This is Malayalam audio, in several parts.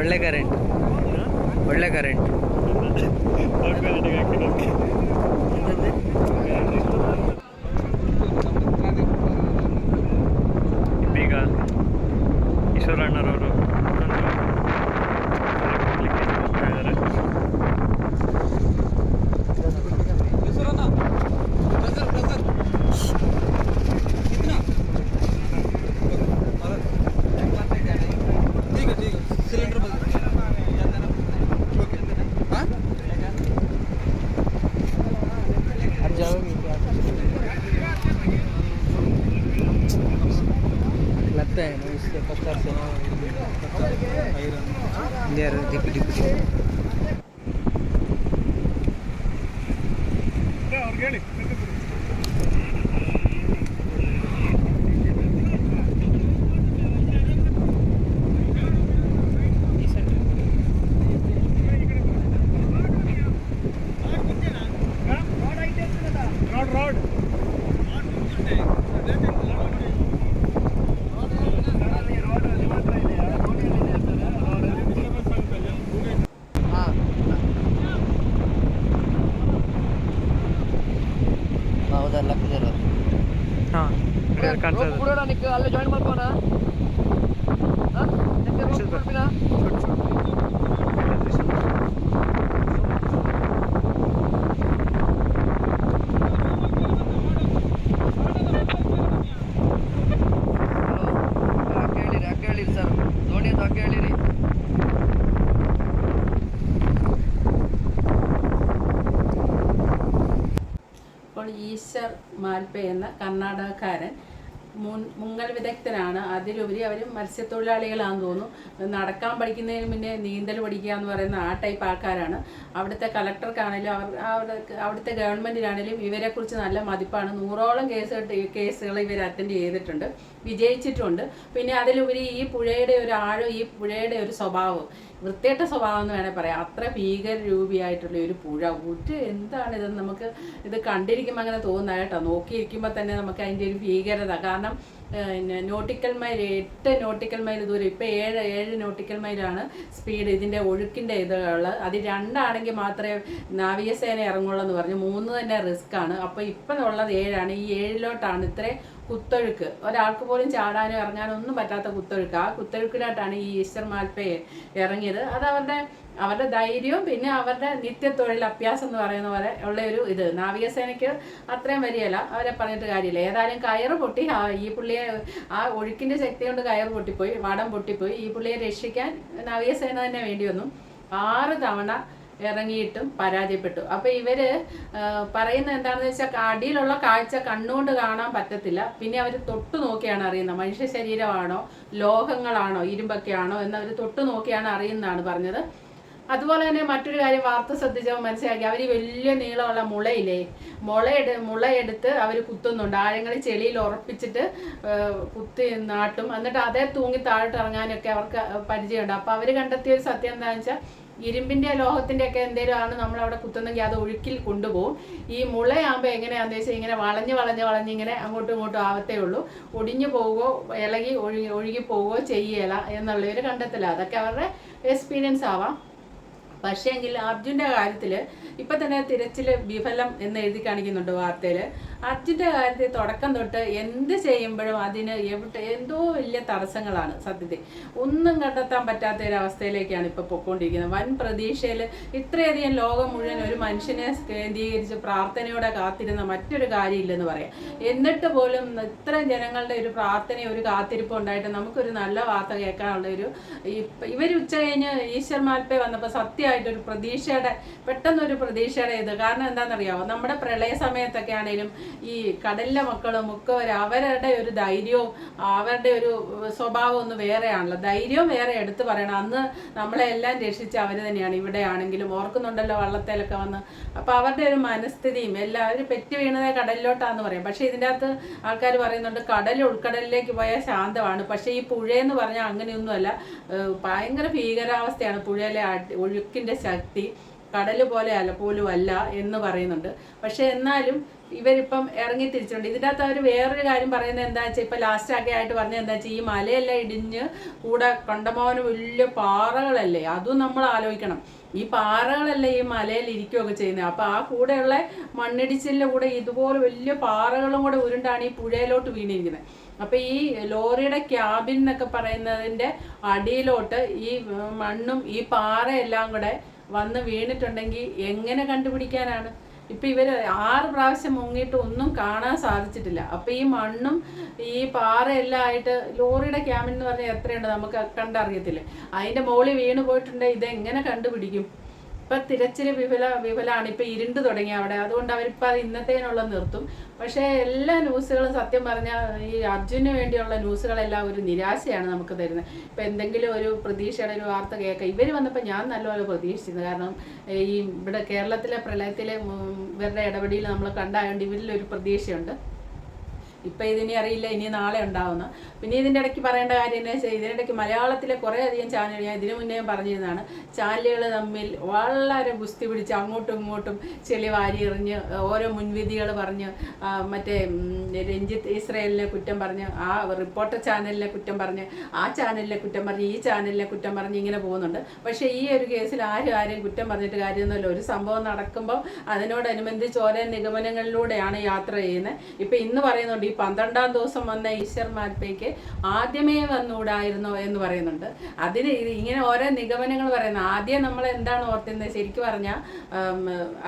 ಒಳ್ಳೆ ಕರೆಂಟ್ ಒಳ್ಳೆ ಕರೆಂಟ್ लगता है ना इसके ಕಾಣ್ತಾ ಇದೆ ಬಿಡೋಣ ನಿಕ್ಕ ಅಲ್ಲೇ ಜಾಯಿನ್ ಮಾಡ್ಕೋಣ ಹೇಳಿರಿ ಅಕ್ಕ ಹೇಳಿರಿ ಸರ್ ಧೋನಿ ಅಂತ ಅಕ್ಕ ಹೇಳಿರಿ അപ്പോൾ ഈശ്വർ മാൽപേ എന്ന കർണാടകക്കാരൻ മുൻ മുങ്ങൽ വിദഗ്ധനാണ്. അതിലുപരി അവർ മത്സ്യത്തൊഴിലാളികളാണെന്ന് തോന്നുന്നു. നടക്കാൻ പഠിക്കുന്നതിന് മുന്നേ നീന്തൽ പഠിക്കുക എന്ന് പറയുന്ന ആ ടൈപ്പ് ആൾക്കാരാണ്. അവിടുത്തെ കളക്ടർക്കാണെങ്കിലും അവർ അവിടെ അവിടുത്തെ ഗവൺമെന്റിനാണെങ്കിലും ഇവരെക്കുറിച്ച് നല്ല മതിപ്പാണ്. നൂറോളം കേസ് കേസുകൾ ഇവർ അറ്റൻഡ് ചെയ്തിട്ടുണ്ട്. വിജയിച്ചിട്ടുണ്ട്. പിന്നെ അതിലുപരി ഈ പുഴയുടെ ഒരു ആഴം ഈ പുഴയുടെ ഒരു സ്വഭാവം വൃത്തികെട്ട സ്വഭാവം എന്ന് വേണേൽ പറയാം. അത്ര ഭീകര രൂപിയായിട്ടുള്ള ഒരു പുഴ. ഒരു എന്താണ് ഇത് നമുക്ക് ഇത് കണ്ടിരിക്കുമ്പോൾ അങ്ങനെ തോന്നുന്നത് കേട്ടോ. നോക്കിയിരിക്കുമ്പോൾ തന്നെ നമുക്ക് അതിന്റെ ഒരു ഭീകരത. കാരണം പിന്നെ നോട്ടിക്കൽ മൈൽ എട്ട് നോട്ടിക്കൽ മൈൽ ദൂരം ഇപ്പോൾ ഏഴ് ഏഴ് നോട്ടിക്കൽ മൈലാണ് സ്പീഡ് ഇതിന്റെ ഒഴുക്കിന്റെ ഇതുകൾ അത് രണ്ടാണെങ്കിൽ മാത്രമേ നാവികസേന ഇറങ്ങുള്ളൂ എന്ന് പറഞ്ഞു. മൂന്ന് തന്നെ റിസ്ക് ആണ്. അപ്പോൾ ഇപ്പം ഉള്ളത് ഏഴാണ്. ഈ ഏഴിലോട്ടാണ് ഇത്രയും കുത്തൊഴുക്ക്. ഒരാൾക്ക് പോലും ചാടാനോ ഇറങ്ങാനോ ഒന്നും പറ്റാത്ത കുത്തൊഴുക്ക്. ആ കുത്തൊഴുക്കിലോട്ടാണ് ഈ ഈസ്റ്റർ മാൽപ്പയെ ഇറങ്ങിയത്. അത് അവരുടെ അവരുടെ ധൈര്യവും പിന്നെ അവരുടെ നിത്യത്തൊഴിൽ അഭ്യാസം എന്ന് പറയുന്ന പോലെ ഉള്ള ഒരു ഇത്. നാവികസേനയ്ക്ക് അത്രയും വരികയല്ല അവരെ പറഞ്ഞിട്ട് കാര്യമില്ല. ഏതായാലും കയറ് പൊട്ടി ഈ പുള്ളിയെ ആ ഒഴുക്കിന്റെ ശക്തി കൊണ്ട് കയറ് പൊട്ടിപ്പോയി വടം പൊട്ടിപ്പോയി. ഈ പുള്ളിയെ രക്ഷിക്കാൻ നാവികസേന തന്നെ വേണ്ടി വന്നു. ആറ് തവണ ഇറങ്ങിയിട്ടും പരാജയപ്പെട്ടു. അപ്പൊ ഇവർ പറയുന്നത് എന്താണെന്ന് വെച്ചാൽ അടിയിലുള്ള കാഴ്ച കണ്ണുകൊണ്ട് കാണാൻ പറ്റത്തില്ല. പിന്നെ അവർ തൊട്ടു നോക്കിയാണ് അറിയുന്നത്. മനുഷ്യ ശരീരമാണോ ലോഹങ്ങളാണോ ഇരുമ്പൊക്കെയാണോ എന്നവർ തൊട്ടു നോക്കിയാണ് അറിയുന്നതാണ് പറഞ്ഞത്. അതുപോലെ തന്നെ മറ്റൊരു കാര്യം വാർത്ത ശ്രദ്ധിച്ചപ്പോൾ മനസ്സിലാക്കി. അവർ വലിയ നീളമുള്ള മുളയില്ലേ? മുളയെടു മുളയെടുത്ത് അവർ കുത്തുന്നുണ്ട്. ആഴങ്ങളിൽ ചെളിയിൽ ഉറപ്പിച്ചിട്ട് കുത്തി നാട്ടും. എന്നിട്ട് അതേ തൂങ്ങി താഴോട്ട് ഇറങ്ങാനൊക്കെ അവർക്ക് പരിചയമുണ്ട്. അപ്പോൾ അവർ കണ്ടെത്തിയ ഒരു സത്യം എന്താണെന്ന് വെച്ചാൽ ഇരുമ്പിന്റെ ലോഹത്തിന്റെ ഒക്കെ എന്തെങ്കിലും ആണ് നമ്മൾ അവിടെ കുത്തുന്നെങ്കിൽ അത് ഒഴുക്കിൽ കൊണ്ടുപോകും. ഈ മുളയാകുമ്പോൾ എങ്ങനെയാണെന്ന് വെച്ചാൽ ഇങ്ങനെ വളഞ്ഞ് വളഞ്ഞ് വളഞ്ഞ് ഇങ്ങനെ അങ്ങോട്ടും ഇങ്ങോട്ടും ആവത്തേ ഉള്ളൂ. ഒടിഞ്ഞു പോവുകയോ ഇളകി ഒഴുകി ഒഴുകി പോവുകയോ ചെയ്യല എന്നുള്ളവർ കണ്ടെത്തില്ല കണ്ടെത്തല. അതൊക്കെ അവരുടെ എക്സ്പീരിയൻസ് ആവാം. പക്ഷേ എങ്കിൽ അർജുന്റെ കാര്യത്തിൽ ഇപ്പം തന്നെ തിരച്ചിൽ വിഫലം എന്ന് എഴുതി കാണിക്കുന്നുണ്ട് വാർത്തയിൽ അർജുന്റെ കാര്യത്തിൽ തുടക്കം തൊട്ട് എന്ത് ചെയ്യുമ്പോഴും അതിന് എവിടെ എന്തോ വലിയ തടസ്സങ്ങളാണ് സത്യത്തിൽ. ഒന്നും കണ്ടെത്താൻ പറ്റാത്ത ഒരു അവസ്ഥയിലേക്കാണ് ഇപ്പോൾ പൊയ്ക്കൊണ്ടിരിക്കുന്നത് വൻ പ്രതീക്ഷയിൽ ഇത്രയധികം ലോകം മുഴുവൻ ഒരു മനുഷ്യനെ കേന്ദ്രീകരിച്ച് പ്രാർത്ഥനയോടെ കാത്തിരുന്ന മറ്റൊരു കാര്യമില്ലെന്ന് പറയാം. എന്നിട്ട് പോലും ഇത്ര ജനങ്ങളുടെ ഒരു പ്രാർത്ഥന ഒരു കാത്തിരിപ്പ് ഉണ്ടായിട്ട് നമുക്കൊരു നല്ല വാർത്ത കേൾക്കാനുള്ള ഒരു ഇവർ ഉച്ച കഴിഞ്ഞ് ഈശ്വർ വന്നപ്പോൾ വന്നപ്പോൾ സത്യമായിട്ടൊരു പ്രതീക്ഷയുടെ പെട്ടെന്നൊരു പ്രതീക്ഷയുടെ ഇത്. കാരണം എന്താണെന്നറിയാമോ നമ്മുടെ പ്രളയ സമയത്തൊക്കെ ആണെങ്കിലും ഈ കടലിലെ മക്കളും മുക്കവരും അവരുടെ ഒരു ധൈര്യവും അവരുടെ ഒരു സ്വഭാവം ഒന്ന് വേറെയാണല്ലോ. ധൈര്യവും വേറെ എടുത്തു പറയണം. അന്ന് നമ്മളെ എല്ലാം രക്ഷിച്ച അവർ തന്നെയാണ് ഇവിടെ ആണെങ്കിലും. ഓർക്കുന്നുണ്ടല്ലോ വള്ളത്തേലൊക്കെ വന്ന്. അപ്പോൾ അവരുടെ ഒരു മനസ്ഥിതിയും എല്ലാവരും പെറ്റ് വീണതേ കടലിലോട്ടാന്ന് പറയും. പക്ഷേ ഇതിന്റെ അകത്ത് ആൾക്കാർ പറയുന്നുണ്ട് കടൽ ഉൾക്കടലിലേക്ക് പോയാൽ ശാന്തമാണ്. പക്ഷേ ഈ പുഴയെന്ന് പറഞ്ഞാൽ അങ്ങനെയൊന്നുമല്ല. ഭയങ്കര ഭീകരാവസ്ഥയാണ്. പുഴയിലെ അടി- ഒഴുക്കിന്റെ ശക്തി കടൽ പോലെ അല്ല പോലും അല്ല എന്ന് പറയുന്നുണ്ട്. പക്ഷെ എന്നാലും ഇവരിപ്പം ഇറങ്ങി തിരിച്ചിട്ടുണ്ട്. ഇതിന്റെ അകത്ത് അവർ വേറൊരു കാര്യം പറയുന്നത് എന്താ വെച്ചാൽ ഇപ്പം ലാസ്റ്റ് ആയിട്ട് പറഞ്ഞത് എന്താ വെച്ചാൽ ഈ മലയെല്ലാം ഇടിഞ്ഞ് കൂടെ കണ്ടമാനം വലിയ പാറകളല്ലേ? അതും നമ്മൾ ആലോചിക്കണം. ഈ പാറകളല്ലേ ഈ മലയിൽ ഇരിക്കുകയൊക്കെ ചെയ്യുന്നത്. അപ്പോൾ ആ കൂടെയുള്ള മണ്ണിടിച്ചിലിന്റെ കൂടെ ഇതുപോലെ വലിയ പാറകളും കൂടെ ഉരുണ്ടാണ് ഈ പുഴയിലോട്ട് വീണിരിക്കുന്നത്. അപ്പോൾ ഈ ലോറിയുടെ ക്യാബിൻ എന്നൊക്കെ പറയുന്നതിന്റെ അടിയിലോട്ട് ഈ മണ്ണും ഈ പാറയെല്ലാം കൂടെ വന്ന് വീണിട്ടുണ്ടെങ്കിൽ എങ്ങനെ കണ്ടുപിടിക്കാനാണ്? ഇപ്പൊ ഇവർ ആറ് പ്രാവശ്യം മുങ്ങിയിട്ട് ഒന്നും കാണാൻ സാധിച്ചിട്ടില്ല. അപ്പൊ ഈ മണ്ണും ഈ പാറയെല്ലാം ആയിട്ട് ലോറിയുടെ ക്യാബിൻ എന്ന് പറഞ്ഞാൽ എത്രയുണ്ട് നമുക്ക് കണ്ടറിയത്തില്ലേ? അതിന്റെ മുകളിൽ വീണ് പോയിട്ടുണ്ടെങ്കിൽ ഇതെങ്ങനെ കണ്ടുപിടിക്കും? ഇപ്പൊ തിരച്ചിൽ വിഫല വിഫലാണ് ഇപ്പൊ ഇരുണ്ട് തുടങ്ങി അവിടെ. അതുകൊണ്ട് അവരിപ്പോ അത് ഇന്നത്തേനുള്ള നിർത്തും. പക്ഷേ എല്ലാ ന്യൂസുകളും സത്യം പറഞ്ഞാൽ ഈ അർജുന് വേണ്ടിയുള്ള ന്യൂസുകളെല്ലാം ഒരു നിരാശയാണ് നമുക്ക് തരുന്നത്. ഇപ്പൊ എന്തെങ്കിലും ഒരു പ്രതീക്ഷയുടെ ഒരു വാർത്ത കേൾക്കാം ഇവർ വന്നപ്പോൾ ഞാൻ നല്ലപോലെ പ്രതീക്ഷിച്ചിരുന്നു. കാരണം ഈ ഇവിടെ കേരളത്തിലെ പ്രളയത്തിലെ ഇവരുടെ ഇടപെടിയിൽ നമ്മൾ കണ്ടായതുകൊണ്ട് ഇവരിലൊരു പ്രതീക്ഷയുണ്ട്. ഇപ്പം ഇതിനി അറിയില്ല ഇനി നാളെ ഉണ്ടാവുന്ന പിന്നെ ഇതിന്റെ ഇടയ്ക്ക് പറയേണ്ട കാര്യം എന്താ വെച്ചാൽ ഇതിനിടയ്ക്ക് മലയാളത്തിലെ കുറേ അധികം ചാനൽ ഞാൻ ഇതിനു മുന്നേ പറഞ്ഞിരുന്നതാണ്. ചാനലുകൾ തമ്മിൽ വളരെ ഗുസ്തി പിടിച്ച് അങ്ങോട്ടും ഇങ്ങോട്ടും ചെളി വാരി എറിഞ്ഞ് ഓരോ മുൻവിധികൾ പറഞ്ഞ് മറ്റേ രഞ്ജിത്ത് ഇസ്രയേലിനെ കുറ്റം പറഞ്ഞ് ആ റിപ്പോർട്ടർ ചാനലിനെ കുറ്റം പറഞ്ഞ് ആ ചാനലിനെ കുറ്റം പറഞ്ഞ് ഈ ചാനലിനെ കുറ്റം പറഞ്ഞ് ഇങ്ങനെ പോകുന്നുണ്ട്. പക്ഷേ ഈ ഒരു കേസിൽ ആരും ആരെയും കുറ്റം പറഞ്ഞിട്ട് കാര്യമൊന്നുമില്ല. ഒരു സംഭവം നടക്കുമ്പോൾ അതിനോടനുബന്ധിച്ച് ഓരോ നിഗമനങ്ങളിലൂടെയാണ് യാത്ര ചെയ്യുന്നത്. ഇപ്പം ഇന്ന് പറയുന്നുണ്ട് ഈ പന്ത്രണ്ടാം ദിവസം വന്ന ഈശ്വർ ആദ്യമേ വന്നുകൂടായിരുന്നോ എന്ന് പറയുന്നുണ്ട്. അതിന് ഇങ്ങനെ ഓരോ നിഗമനങ്ങൾ പറയുന്നത്. ആദ്യം നമ്മൾ എന്താണ് ഓർത്തിരുന്നത്? ശരിക്കും പറഞ്ഞാൽ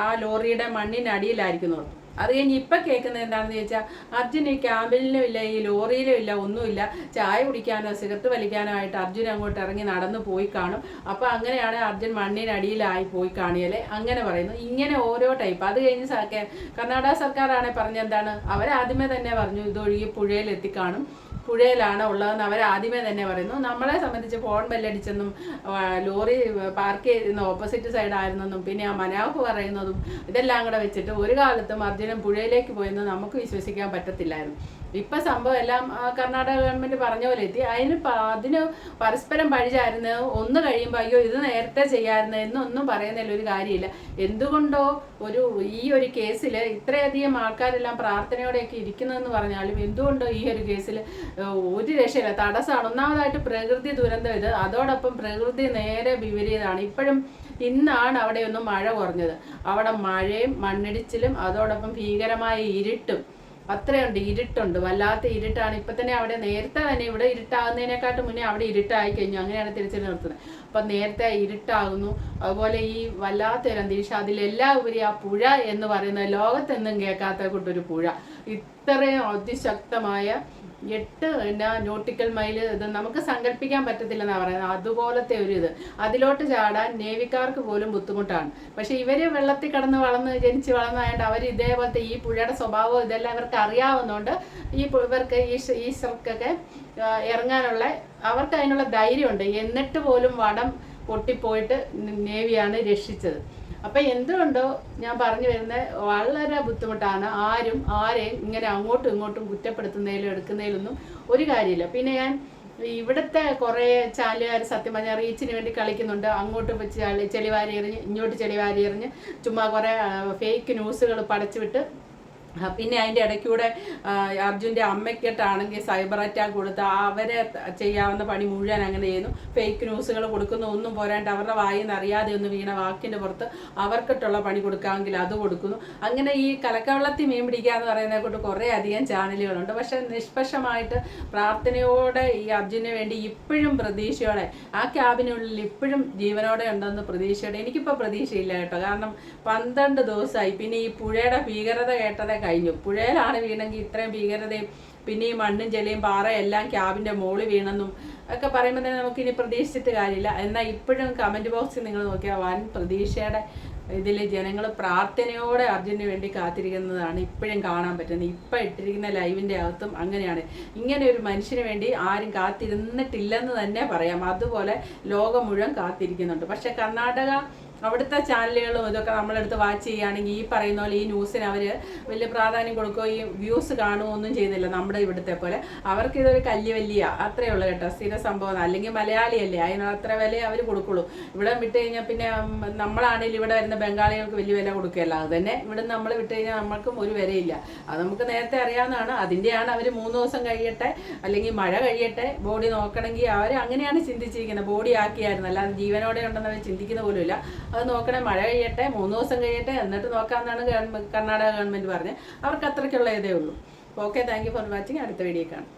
ആ ലോറിയുടെ മണ്ണിനടിയിലായിരിക്കും ഓർത്തു. അത് കഴിഞ്ഞ് ഇപ്പം കേൾക്കുന്നത് എന്താണെന്ന് ചോദിച്ചാൽ അർജുൻ ഈ ക്യാമ്പിലും ഇല്ല ഈ ലോറിയിലും ഇല്ല ഒന്നുമില്ല. ചായ കുടിക്കാനോ സിഗരറ്റ് വലിക്കാനോ ആയിട്ട് അർജുൻ അങ്ങോട്ട് ഇറങ്ങി നടന്നു പോയി കാണും. അപ്പോൾ അങ്ങനെയാണ് അർജുൻ മണ്ണിനടിയിലായി പോയി കാണിയല്ലേ അങ്ങനെ പറയുന്നു. ഇങ്ങനെ ഓരോ ടൈപ്പ് അത് കഴിഞ്ഞ് കർണാടക സർക്കാരാണ് പറഞ്ഞെന്താണ്? അവരാദ്യമേ തന്നെ പറഞ്ഞു ഇതൊഴുകി പുഴയിൽ എത്തിക്കാണും പുഴയിലാണ് ഉള്ളതെന്ന് അവർ ആദ്യമേ തന്നെ പറയുന്നു. നമ്മളെ സംബന്ധിച്ച് ഫോൺ ബെല്ലടിച്ചെന്നും ലോറി പാർക്ക് ചെയ്തിരുന്ന ഓപ്പോസിറ്റ് സൈഡായിരുന്നെന്നും പിന്നെ ആ മനാഫ് പറയുന്നതും ഇതെല്ലാം കൂടെ വെച്ചിട്ട് ഒരു കാലത്തും അർജുനൻ പുഴയിലേക്ക് പോയെന്ന് നമുക്ക് വിശ്വസിക്കാൻ പറ്റത്തില്ലായിരുന്നു. ഇപ്പൊ സംഭവം എല്ലാം കർണാടക ഗവൺമെന്റ് പറഞ്ഞ പോലെ എത്തി. അതിന് അതിന് പരസ്പരം പഴിചായിരുന്നു ഒന്ന് കഴിയുമ്പോൾ അയ്യോ ഇത് നേരത്തെ ചെയ്യാമായിരുന്നു എന്നൊന്നും പറയുന്നതിൽ ഒരു കാര്യമില്ല. എന്തുകൊണ്ടോ ഒരു ഈ ഒരു കേസിൽ ഇത്രയധികം ആൾക്കാരെല്ലാം പ്രാർത്ഥനയോടെയൊക്കെ ഇരിക്കുന്നതെന്ന് പറഞ്ഞാലും എന്തുകൊണ്ടോ ഈ ഒരു കേസിൽ ഒരു രക്ഷയില്ല. തടസ്സമാണ് ഒന്നാമതായിട്ട് പ്രകൃതി ദുരന്തം ഇത്. അതോടൊപ്പം പ്രകൃതി നേരെ വിപരീതമാണ്. ഇപ്പോഴും ഇന്നാണ് അവിടെ മഴ കുറഞ്ഞത്. അവിടെ മഴയും മണ്ണിടിച്ചിലും അതോടൊപ്പം ഭീകരമായ ഇരുട്ടും അത്രയുണ്ട് ഇരുട്ടുണ്ട്. വല്ലാത്ത ഇരുട്ടാണ്. ഇപ്പൊ തന്നെ അവിടെ നേരത്തെ തന്നെ ഇവിടെ ഇരുട്ടാകുന്നതിനെക്കാട്ടും മുന്നേ അവിടെ ഇരുട്ടായി കഴിഞ്ഞു. അങ്ങനെയാണ് തിരിച്ചു നിർത്തുന്നത് അപ്പൊ നേരത്തെ ഇരുട്ടാകുന്നു. അതുപോലെ ഈ വല്ലാത്തൊരു അന്തരീക്ഷം അതിലെല്ലാം ഉപരി ആ പുഴ എന്ന് പറയുന്നത് ലോകത്തെന്നും കേൾക്കാത്ത കൂട്ടൊരു പുഴ. ഇത്രയും അതിശക്തമായ എട്ട് എന്നാ നോട്ടിക്കൽ മൈൽ ഇത് നമുക്ക് സങ്കല്പിക്കാൻ പറ്റത്തില്ലെന്നാണ് പറയുന്നത്. അതുപോലത്തെ ഒരു ഇത്. അതിലോട്ട് ചാടാൻ നേവിക്കാർക്ക് പോലും ബുദ്ധിമുട്ടാണ്. പക്ഷെ ഇവർ വെള്ളത്തിൽ കടന്ന് വളർന്ന് ജനിച്ച് വളർന്നതായിട്ട് അവർ ഇതേപോലത്തെ ഈ പുഴയുടെ സ്വഭാവം ഇതെല്ലാം ഇവർക്ക് അറിയാവുന്നതുകൊണ്ട് ഈ ഇവർക്ക് ഈ ഈ സർക്കൊക്കെ ഇറങ്ങാനുള്ള അവർക്ക് അതിനുള്ള ധൈര്യമുണ്ട്. എന്നിട്ട് പോലും വടം പൊട്ടിപ്പോയിട്ട് നേവിയാണ് രക്ഷിച്ചത്. അപ്പൊ എന്തുകൊണ്ടോ ഞാൻ പറഞ്ഞു വരുന്നത് വളരെ ബുദ്ധിമുട്ടാണ്. ആരും ആരെയും ഇങ്ങനെ അങ്ങോട്ടും ഇങ്ങോട്ടും കുറ്റപ്പെടുത്തുന്നതിലും എടുക്കുന്നതിലൊന്നും ഒരു കാര്യമില്ല. പിന്നെ ഞാൻ ഇവിടുത്തെ കുറേ ചാലുകാർ സത്യം പറഞ്ഞാൽ റീച്ചിന് വേണ്ടി കളിക്കുന്നുണ്ട്. അങ്ങോട്ട് ചെളിവാരി എറിഞ്ഞ് ഇങ്ങോട്ട് ചെളിവാരി എറിഞ്ഞ് ചുമ്മാ കുറേ ഫേക്ക് ന്യൂസുകൾ പടച്ചുവിട്ട് പിന്നെ അതിന്റെ ഇടയ്ക്കൂടെ അർജുന്റെ അമ്മയ്ക്കിട്ടാണെങ്കിൽ സൈബർ അറ്റാക്ക് കൊടുത്ത് അവരെ ചെയ്യാവുന്ന പണി മുഴുവൻ അങ്ങനെ ചെയ്യുന്നു. ഫേക്ക് ന്യൂസുകൾ കൊടുക്കുന്ന ഒന്നും പോരാണ്ട് അവരുടെ വായിൽ നിന്ന് അറിയാതെ ഒന്ന് വീണ വാക്കിന്റെ പുറത്ത് അവർക്കിട്ടുള്ള പണി കൊടുക്കാമെങ്കിൽ അത് കൊടുക്കുന്നു. അങ്ങനെ ഈ കലക്കവെള്ളത്തിൽ മീൻ പിടിക്കുക എന്ന് പറയുന്നതിനെ കൊണ്ട് കുറേ അധികം ചാനലുകളുണ്ട്. പക്ഷേ നിഷ്പക്ഷമായിട്ട് പ്രാർത്ഥനയോടെ ഈ അർജുന് വേണ്ടി ഇപ്പോഴും പ്രതീക്ഷയോടെ ആ ക്യാബിനുള്ളിൽ ഇപ്പോഴും ജീവനോടെ ഉണ്ടെന്ന് പ്രതീക്ഷയോടെ എനിക്കിപ്പോൾ പ്രതീക്ഷയില്ല കേട്ടോ. കാരണം പന്ത്രണ്ട് ദിവസമായി. പിന്നെ ഈ പുഴയുടെ ഭീകരത കേട്ടതേ കഴിഞ്ഞു. പുഴയിലാണ് വീണെങ്കിൽ ഇത്രയും ഭീകരതയും പിന്നെ ഈ മണ്ണും ജലയും പാറയെല്ലാം ക്യാബിന്റെ മുകളിൽ വീണെന്നും ഒക്കെ പറയുമ്പോൾ തന്നെ നമുക്ക് ഇനി പ്രതീക്ഷിച്ചിട്ട് കാര്യമില്ല. എന്നാൽ ഇപ്പോഴും കമന്റ് ബോക്സിൽ നിങ്ങൾ നോക്കിയാൽ വൻ പ്രതീക്ഷയുടെ ഇതിൽ ജനങ്ങൾ പ്രാർത്ഥനയോടെ അർജുന് വേണ്ടി കാത്തിരിക്കുന്നതാണ് ഇപ്പോഴും കാണാൻ പറ്റുന്നത്. ഇപ്പം ഇട്ടിരിക്കുന്ന ലൈവിന്റെ അകത്തും അങ്ങനെയാണ്. ഇങ്ങനെ ഒരു മനുഷ്യന് വേണ്ടി ആരും കാത്തിരുന്നിട്ടില്ലെന്ന് തന്നെ പറയാം. അതുപോലെ ലോകം മുഴുവൻ കാത്തിരിക്കുന്നുണ്ട്. പക്ഷേ കർണാടക അവിടുത്തെ ചാനലുകളും ഇതൊക്കെ നമ്മളെടുത്ത് വാച്ച് ചെയ്യുകയാണെങ്കിൽ ഈ പറയുന്ന പോലെ ഈ ന്യൂസിന് അവർ വലിയ പ്രാധാന്യം കൊടുക്കുകയും വ്യൂസ് കാണുകയോ ഒന്നും ചെയ്യുന്നില്ല നമ്മുടെ ഇവിടുത്തെ പോലെ. അവർക്ക് ഇതൊരു കല്ല് വലിയ അത്രയേ ഉള്ളൂ കേട്ടോ. സ്ഥിര സംഭവം. അല്ലെങ്കിൽ മലയാളിയല്ലേ അതിന് അത്ര വില അവർ കൊടുക്കുള്ളൂ. ഇവിടെ വിട്ട് കഴിഞ്ഞാൽ പിന്നെ നമ്മളാണെങ്കിലും ഇവിടെ വരുന്ന ബംഗാളികൾക്ക് വലിയ വില കൊടുക്കുകയല്ല. അത് തന്നെ ഇവിടെ നമ്മൾ വിട്ട് കഴിഞ്ഞാൽ നമ്മൾക്കും ഒരു വിലയില്ല. അത് നമുക്ക് നേരത്തെ അറിയാവുന്നതാണ്. അതിന്റെയാണ് അവർ മൂന്ന് ദിവസം കഴിയട്ടെ അല്ലെങ്കിൽ മഴ കഴിയട്ടെ ബോഡി നോക്കണമെങ്കിൽ അവർ അങ്ങനെയാണ് ചിന്തിച്ചിരിക്കുന്നത്. ബോഡി ആക്കിയായിരുന്നു. അല്ലാതെ ജീവനോടെ ഉണ്ടെന്ന് അവർ ചിന്തിക്കുന്ന പോലുമില്ല. അത് നോക്കണേ മഴ കഴിയട്ടെ മൂന്ന് ദിവസം കഴിയട്ടെ എന്നിട്ട് നോക്കാമെന്നാണ് ഗവൺമെന്റ് കർണാടക ഗവൺമെന്റ് പറഞ്ഞത്. അവർക്ക് അത്രയ്ക്കുള്ള ഇതേ ഉള്ളൂ. Okay thank you for watching അടുത്ത വീഡിയോ കാണാം.